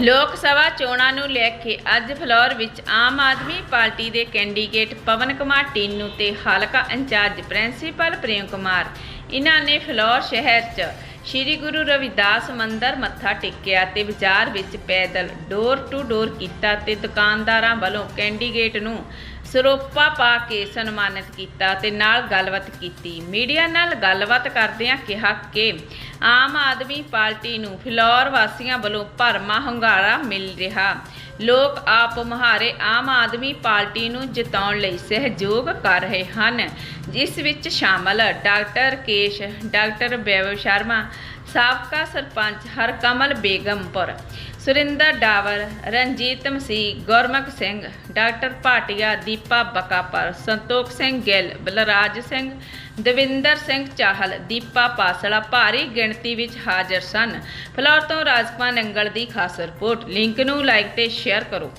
ਲੋਕ ਸਭਾ ਚੋਣਾਂ ਨੂੰ ਲੈ ਕੇ ਅੱਜ ਫਲੋਰ ਵਿੱਚ ਆਮ ਆਦਮੀ ਪਾਰਟੀ ਦੇ ਕੈਂਡੀਡੇਟ ਪਵਨ ਕੁਮਾਰ ਟੀਨੂ ਤੇ ਹਲਕਾ ਇੰਚਾਰਜ ਪ੍ਰਿੰਸੀਪਲ ਪ੍ਰੇਮ ਕੁਮਾਰ। ਇਹਨਾਂ ਨੇ ਫਲੋਰ ਸ਼ਹਿਰ 'ਚ ਸ੍ਰੀ ਗੁਰੂ ਰਵਿਦਾਸ ਮੰਦਰ ਮੱਥਾ ਟੇਕਿਆ ਤੇ ਬਾਜ਼ਾਰ ਵਿੱਚ ਪੈਦਲ ਡੋਰ ਟੂ ਡੋਰ ਕੀਤਾ ਤੇ ਦੁਕਾਨਦਾਰਾਂ ਵੱਲੋਂ ਕੈਂਡੀਡੇਟ ਨੂੰ ਸਰੋਪਾ ਪਾ ਕੇ ਸਨਮਾਨਿਤ ਕੀਤਾ ਤੇ ਨਾਲ ਗੱਲਬਾਤ ਕੀਤੀ। ਮੀਡੀਆ ਨਾਲ ਗੱਲਬਾਤ ਕਰਦਿਆਂ ਕਿਹਾ ਕਿ ਆਮ ਆਦਮੀ ਪਾਰਟੀ ਨੂੰ ਫਿਲੌਰ ਵਾਸੀਆਂ ਵੱਲੋਂ ਭਰਮਾ ਹੰਗਾਰਾ ਮਿਲ ਰਿਹਾ। ਲੋਕ ਆਪ ਮੁਹਾਰੇ ਆਮ ਆਦਮੀ ਪਾਰਟੀ ਨੂੰ ਜਿਤਾਉਣ ਲਈ ਸਹਿਯੋਗ ਕਰ ਰਹੇ ਹਨ। ਜਿਸ ਵਿੱਚ ਸ਼ਾਮਲ ਡਾਕਟਰ ਕੇਸ਼, ਡਾਕਟਰ ਬੈਵ ਸ਼ਰਮਾ, ਸਾਬਕਾ ਸਰਪੰਚ ਹਰਕਮਲ ਬੇਗਮਪੁਰ, ਸੁਰਿੰਦਰ ਡਾਵਰ, ਰਣਜੀਤ ਮਸੀਹ, ਗੁਰਮੁਖ ਸਿੰਘ, ਡਾਕਟਰ ਭਾਟੀਆ, ਦੀਪਾ ਬਕਾਪਰ, ਸੰਤੋਖ ਸਿੰਘ ਗਿੱਲ, ਬਲਰਾਜ ਸਿੰਘ, ਦਵਿੰਦਰ ਸਿੰਘ ਚਾਹਲ, ਦੀਪਾ ਪਾਸਲਾ ਭਾਰੀ ਗਿਣਤੀ ਵਿੱਚ ਹਾਜ਼ਰ ਸਨ। ਫਲੌਰ ਤੋਂ ਰਾਜਪਾਲ ਨੰਗਲ ਦੀ ਖਾਸ ਰਿਪੋਰਟ। ਲਿੰਕ ਨੂੰ ਲਾਈਕ ਤੇ ਸ਼ੇਅਰ ਕਰੋ